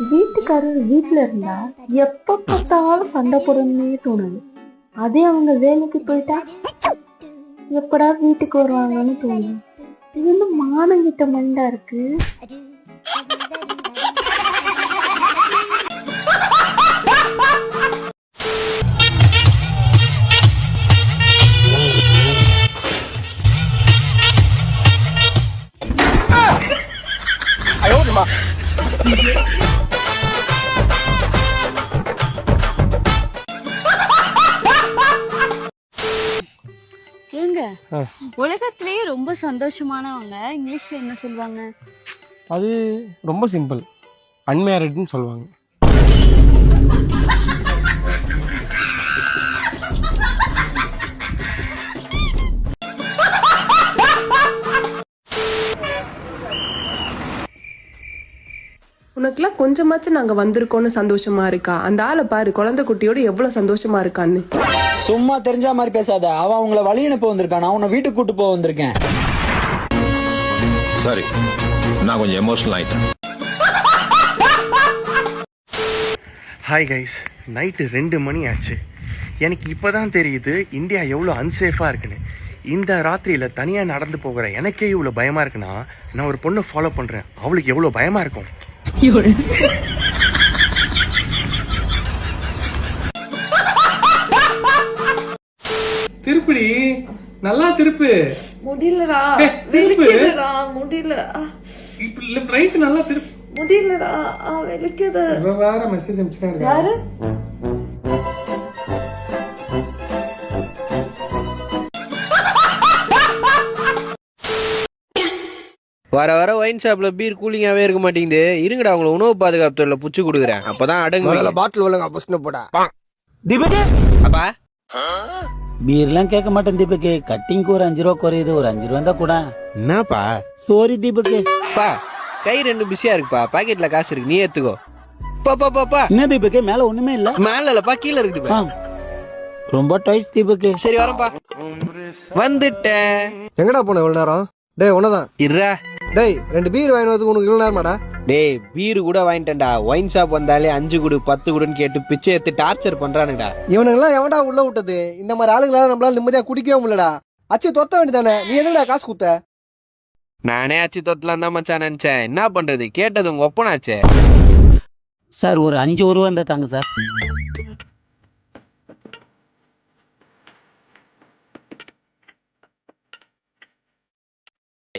வீட்டுக்காரர் வீட்டுல இருந்தா எப்ப பார்த்தாலும் சண்டை போடணும்னே தோணுது அதே அவங்க வேலைக்கு போயிட்டா எப்படா வீட்டுக்கு வருவாங்கன்னு தோணுது. இது வந்து மானங்கிட்ட மண்டா இருக்கு. உலகத்திலேயே ரொம்ப சந்தோஷமானவங்க இங்கிலீஷ்ல என்ன சொல்லுவாங்க? அது ரொம்ப சிம்பிள். அன்மேரிட்னு சொல்லுவாங்க. உனக்குலாம் கொஞ்சமாச்சும் நாங்க வந்திருக்கோம்னு சந்தோஷமா இருக்கா? அந்த ஆளை பாரு குழந்தை குட்டியோட எவ்வளவு சந்தோஷமா இருக்கான்னு. சும்மா தெரிஞ்ச மாதிரி பேசாத. அவன் உங்களை வழி அனுப்ப வந்திருக்கான் நான் உன்னை வீட்டுக்கு கூட்டு போக வந்திருக்கேன். சாரி நான் கொஞ்சம் எமோஷனல் ஆயிட்டேன். ஹாய் கைஸ் நைட்டு ரெண்டு மணி ஆச்சு. எனக்கு இப்போதான் தெரியுது இந்தியா எவ்வளோ அன்சேஃபாக இருக்குன்னு. இந்த ராத்திரியில் தனியாக நடந்து போகிற எனக்கே இவ்வளோ பயமாக இருக்குன்னா நான் ஒரு பொண்ணை ஃபாலோ பண்ணுறேன் அவளுக்கு எவ்வளோ பயமாக இருக்கும்? திருப்படி. நல்லா திருப்பு. முடியலடா. வெளிக்குதுடா முடியல. இப்படி ரைட் நல்லா திருப்பு. முடியலடா. வெளிக்குது வேற மெசேஜ் அனுப்பிச்சுட்டே இருக்கா வர வர ஒயின் ஷாப்ல பீர் கூலிங்காவே இருக்க மாட்டேங்குது. இருங்கடா உங்களை உணவு பாதுகாப்பு துறையில புடிச்சு கொடுக்குறேன். அப்பதான் அடங்கு பாட்டில் ஒழுங்கா புஷ்னு போடா. அப்பா? பீர்லாம் கேட்க மாட்டேன் தீபக்கு கட்டிங்க்கு ஒரு அஞ்சு ரூபா குறையுது ஒரு அஞ்சு ரூபா தான் கூட. என்னப்பா? சோரி தீபக்கு பா கை ரெண்டு பிஸியா இருக்குப்பா. பாக்கெட்ல காசு இருக்கு நீ ஏத்துக்கோ. பா பா பா பா. என்ன தீபக்கு மேல ஒண்ணுமே இல்ல? மேல இல்லப்பா கீழ இருக்குது. ரொம்ப டாய்ஸ் தீபக்கு சரி வரேன்ப்பா. வந்துட்டேன். எங்கடா போன இவ்வளவு நேரம்? டேய் உனதான் இருடா. டேய் ரெண்டு பீர் வாங்கி வரதுக்கு உனக்கு நேரமாடா? டேய் பீரு கூட வாங்கிட்டேன்டா. ஒயின் ஷாப் வந்தாலே அஞ்சு குடு பத்து குடுன்னு கேட்டு பிச்சை எடுத்து டார்ச்சர் பண்றானுடா இவனுங்கெல்லாம் எவன்டா உள்ள விட்டது? இந்த மாதிரி ஆளுங்களால நம்மளால நிம்மதியா குடிக்கவே முடியலடா. அச்சு தொத்த வேண்டியதானே? நீ என்னடா காசு குத்த நானே அச்சு தொத்தலாம் தான் மச்சான் நினைச்சேன். என்ன பண்றது? கேட்டது உங்க ஒப்பனாச்சே. சார் ஒரு அஞ்சு ரூபா இருந்தா தாங்க சார்.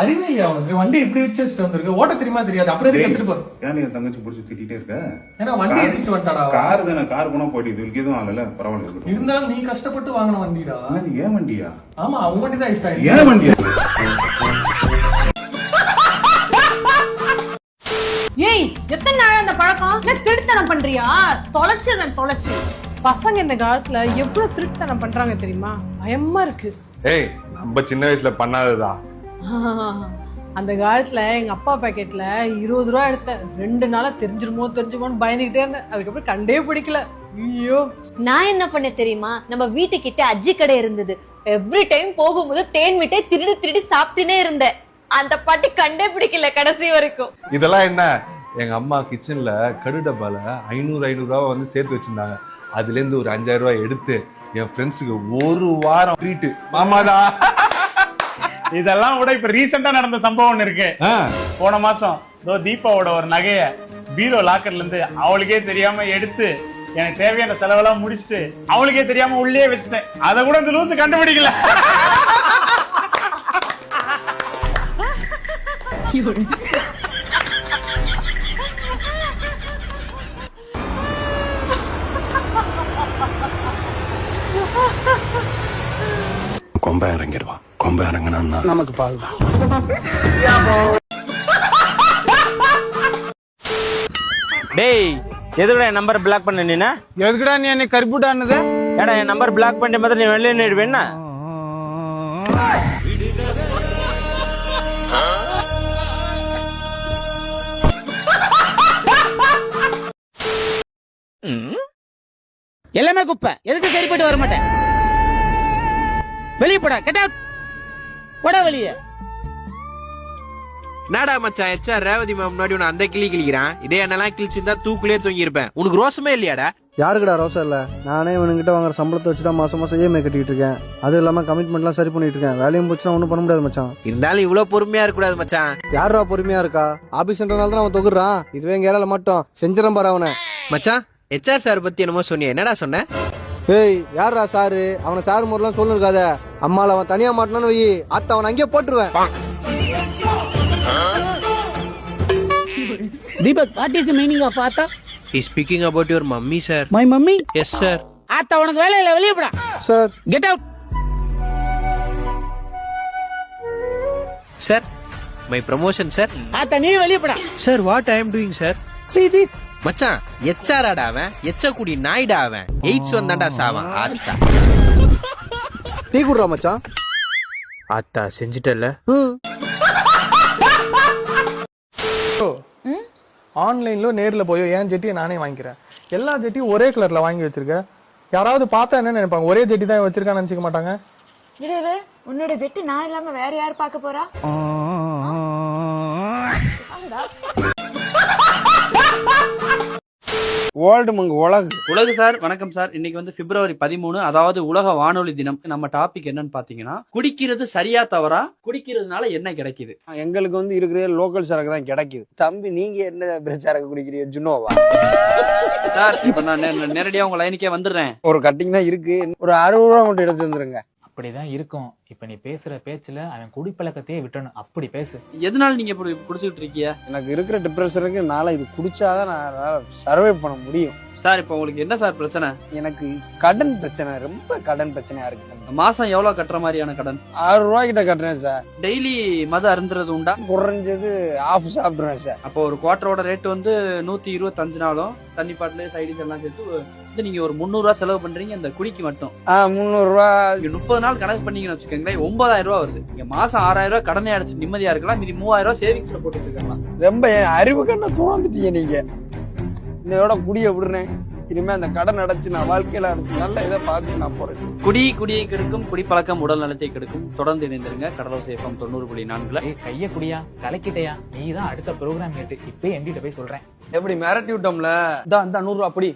அறிவே இல்லையா உனக்கு? வண்டி இப்படி வச்சு வச்சுட்டு வந்திருக்கு. ஓட்ட தெரியுமா தெரியாது. அப்புறம் எதுக்கு எடுத்துட்டு போற ஏன் நீ தங்கச்சி பிடிச்சி திட்டிட்டே இருக்க? ஏன்னா வண்டி எடுத்துட்டு வந்துட்டாடா. கார் தானே கார் போனா போயிட்டு இதுக்கு எதுவும் ஆகல பரவாயில்ல. இருந்தாலும் நீ கஷ்டப்பட்டு வாங்கின வண்டிடா. என்னது ஏன் வண்டியா? ஆமா அவங்க வண்டி தான் இஷ்டம். ஏன் வண்டியா? ஏய் எத்தனை நாள் அந்த பழக்கம்? என்ன திருத்தனம் பண்றியா? தொலைச்சிடுறேன் தொலைச்சு. பசங்க இந்த காலத்துல எவ்வளவு திருட்டுத்தனம் பண்றாங்க தெரியுமா? பயமா இருக்கு. ஏய் நம்ம சின்ன வயசுல பண்ணாததா அந்த காலத்துல எங்க அப்பா பாக்கெட்ல இருபது ரூபா எடுத்தேன். ரெண்டு நாளா தெரிஞ்சிருமோ தெரிஞ்சுமோன்னு பயந்துகிட்டே இருந்தேன். அதுக்கப்புறம் கண்டே பிடிக்கல. ஐயோ. நான் என்ன பண்ண தெரியுமா? நம்ம வீட்டுக்கிட்ட அஜி கடை இருந்தது. எவ்ரி டைம் போகும்போது தேன் மிட்டாய் திருடி திருடி சாப்பிட்டுனே இருந்தேன். அந்த பாட்டி கண்டே பிடிக்கல கடைசி வரைக்கும். இதெல்லாம் என்ன? எங்க அம்மா கிச்சன்ல கடு டப்பால ஐநூறு ஐநூறு ரூபா வந்து சேர்த்து வச்சிருந்தாங்க. அதுல இருந்து ஒரு அஞ்சாயிரம் ரூபாய் எடுத்து என் ஃப்ரெண்ட்ஸுக்கு ஒரு வாரம் ட்ரீட் மாமாடா. இதெல்லாம் விட இப்ப ரீசெண்டா நடந்த சம்பவம் ஒண்ணு இருக்கு. ஆ, போன மாசம் இதோ தீபாவோட ஒரு நகைய பீரோ லாக்கர்ல இருந்து அவளுக்கே தெரியாம எடுத்து எனக்கு தேவையான செலவெல்லாம் முடிச்சுட்டு அவளுக்கே தெரியாம உள்ளே வச்சுட்டேன். அதை கூட இந்த லூசு கண்டுபிடிக்கல. கொம்ப இறங்கிடுவா. கொம்ப இறங்கினா நமக்கு பால் டேய் எதுடா நம்பர் பிளாக் பண்ண நீனா? எதுக்குடா நீ என்ன கருப்புடானது? ஏடா என் நம்பர் பிளாக் பண்ணிட்ட மாதிரி நீ வெளியே நிடுவேன்னா எல்லாமே குப்பை. எதுக்கு சரிப்பட்டு வர மாட்டேன் வெளியே போடா கெட் அவுட் போடா வெளியே என்னடா மச்சான் எச்சா ரேவதி மேம் முன்னாடி உன்னை அந்த கிளி கிளிக்கிறான்? இதே என்னெல்லாம் கிழிச்சிருந்தா தூக்குலயே தொங்கி இருப்பேன் உனக்கு ரோசமே இல்லையாடா? யாருக்குடா ரோசம் இல்ல? நானே இவனுங்கிட்ட வாங்குற சம்பளத்தை வச்சு தான் மாசம் மாசம் இஎம்ஐ கட்டிட்டு இருக்கேன். அது இல்லாம கமிட்மெண்ட்லாம் சரி பண்ணிட்டு இருக்கேன். வேலையும் போச்சுன்னா ஒன்றும் பண்ண முடியாது மச்சான். இருந்தாலும் இவ்வளவு பொறுமையா இருக்கக்கூடாது மச்சான். யாரா பொறுமையா இருக்கா? ஆபீஸ்ன்றனால தான் அவன் தொகுறான். இதுவே எங்க ஏரியால மட்டும். செஞ்சிடம் பாரு அவனை. மச்சான் ஹெச்ஆர் சார் பத்தி என்னமோ சொன்னியே. என்னடா சொன்ன? ஏய் யாரா சாரு அவனை சாரு முறைலாம் சொல்லிருக்காத. அம்மால அவன் தனியா மாட்டினான்னு வை. அத்த அவன் அங்கேயே போட்டுருவேன். Deepak what is the meaning of ஆத்தா is speaking about your mummy sir my mummy yes sir ஆத்தா உனக்கு வேலை இல்ல வெளியே போடா. Sir get out sir my promotion sir ஆத்தா நீ வெளியே போடா. Sir what I am doing sir see this. மச்சான் எச்ஆராடா அவன் எச்ச குடி நாய்டா அவன். எய்ட்ஸ் வந்தாண்டா சாவான். ஆத்தா. டீ குடுறா மச்சான். ஆத்தா செஞ்சுட்டல ஆன்லைன்ல நேர்ல போய் என் ஜெட்டியை நானே வாங்கிக்கிறேன். எல்லா ஜெட்டியும் ஒரே கலர்ல வாங்கி வச்சிருக்கேன் யாராவது பார்த்தா என்ன நினைப்பாங்க? ஒரே ஜெட்டி தான் வச்சிருக்கான்னு நினைச்சுக்க மாட்டாங்க? இரு உன்னோட ஜெட்டு நான் இல்லாம வேற யார் பார்க்க போறா? வேர்ல்டு மங்க உலகு உலக சார் வணக்கம் சார். இன்னைக்கு வந்து பிப்ரவரி பதிமூணு அதாவது உலக வானொலி தினம். நம்ம டாபிக் என்னன்னு பாத்தீங்கன்னா குடிக்கிறது சரியா தவறா? குடிக்கிறதுனால என்ன கிடைக்குது? எங்களுக்கு வந்து இருக்கிற லோக்கல் சரக்கு தான் கிடைக்குது. தம்பி நீங்க என்ன சரக்கு குடிக்கிறீங்க ஜுனோவா? சார் இப்ப நான் நேரடியா உங்க லைனுக்கே வந்துடுறேன். ஒரு கட்டிங் தான் இருக்கு. ஒரு அறுபது ரூபா மட்டும் எடுத்து வந்துருங்க அப்படிதான் இருக்கும். இப்ப நீ பேசுற பேச்சுல அவன் குடிப்பழக்கத்தையே விட்டணும் அப்படி பேசு. எதனால நீங்க இப்படி குடிச்சுட்டு இருக்கீங்க? எனக்கு இருக்கிற டிப்ரெஷனுக்கு நாளை இது குடிச்சாதான் நான் சர்வை பண்ண முடியும். சார் இப்போ உங்களுக்கு என்ன சார் பிரச்சனை? எனக்கு கடன் பிரச்சனை ரொம்ப கடன் பிரச்சனையா இருக்கு. மாசம் எவ்வளவு கட்டுற மாதிரியான கடன்? ஆறு ரூபாய் கிட்ட கட்டுறேன் சார். டெய்லி மது அருந்துறது உண்டா? குறைஞ்சது ஆஃப் சாப்பிடுறேன் சார். அப்போ ஒரு குவார்டரோட ரேட் வந்து நூத்தி இருபத்தஞ்சு நாளும் தண்ணி பாட்டில் சைடிஸ் எல்லாம் சேர்த்து வந்து நீங்க ஒரு முந்நூறு ரூபா செலவு பண்றீங்க இந்த குடிக்கு மட்டும். ஆ முந்நூறு ரூபா. நீங்க முப்பது நாள் கணக்கு பண்ணீங்கன்னு வச்சுக்கோங்களேன் ஒன்பதாயிரம் ரூபா வருது. நீங்க மாசம் ஆறாயிரம் ரூபாய் கடனை அடைச்சு நிம்மதியா இருக்கலாம் மீதி மூவாயிரம் ரூபாய் சேவிங்ஸ்ல போட்டு வச்சுக்கலாம் ரொம்ப என் அறிவு கண்ண தோந்துட்டீங்க நீங்க. இன்னையோட குடிய விடுறேன். இனிமே அந்த கடன் அடைச்சு நான் வாழ்க்கையில நல்ல இதை பார்த்து நான் போறேன். குடி குடியை கெடுக்கும் குடிப்பழக்கம் உடல் நலத்தை கெடுக்கும். தொடர்ந்து இணைந்திருங்க. கடலோ சேஃபம் தொண்ணூறு புள்ளி நான்குல. ஏய் கைய குடியா? கலக்கிட்டயா நீ தான் அடுத்த ப்ரோக்ராம் கேட்டு இப்பயே எம்டிட்ட போய் சொல்றேன். எப்படி மிரட்டி விட்டோம்ல? இந்த நூறு ரூபா அப்படி.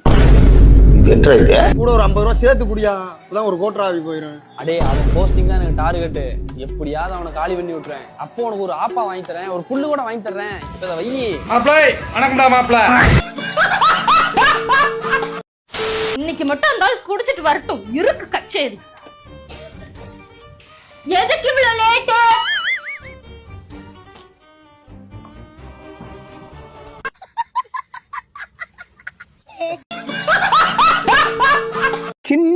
கூட ஒரு ஐம்பது ரூபா சேர்த்து குடியா அதான் ஒரு கோட்டரா போயிடும் அடே அவன் போஸ்டிங் தான் எனக்கு டார்கெட் எப்படியாவது அவனை காலி பண்ணி விட்டுறேன். அப்போ உனக்கு ஒரு ஆப்பா வாங்கி தரேன் ஒரு புல்லு கூட வாங்கி தர்றேன் இப்ப இதை வை. மாப்பிள வணக்கம்டா மாப்பிள. இன்னைக்கு மட்டும் அந்த ஆள் குடிச்சிட்டு வரட்டும். இருக்கு கச்சேரி. எதுக்கு இவ்வளவு லேட்டு